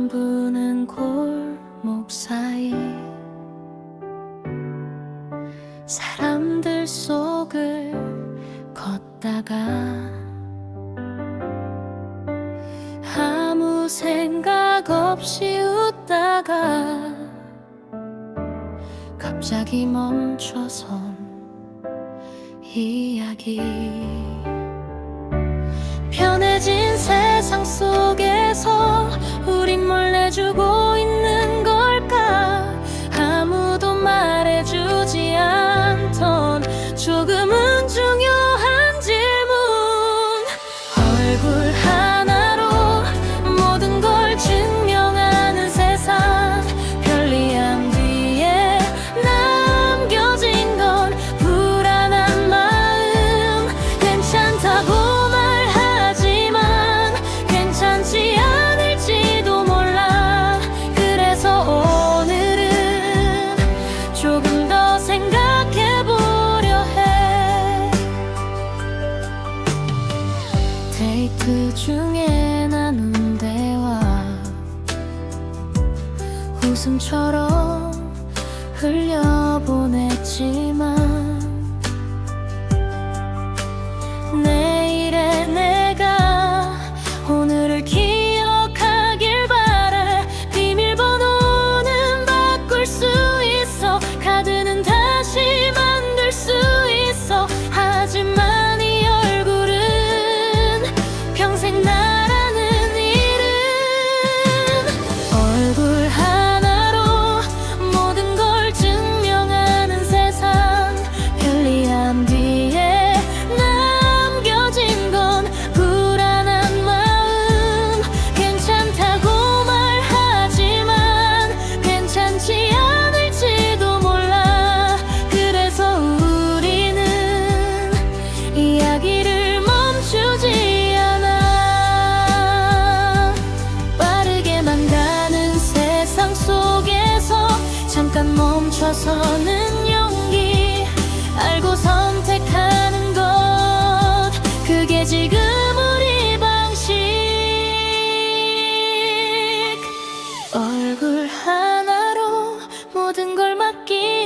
바람부는 골목 사이 사람들 속을 걷다가 아무 생각 없이 웃다가 갑자기 멈춰선 이야기. 편해진 세상 속 데이트 중에 나눈 대화. 웃음처럼 흘려보냈지만 넘어서는 용기 알고 선택하는 것. 그게 지금 우리 방식. 얼굴 하나로 모든 걸 맡기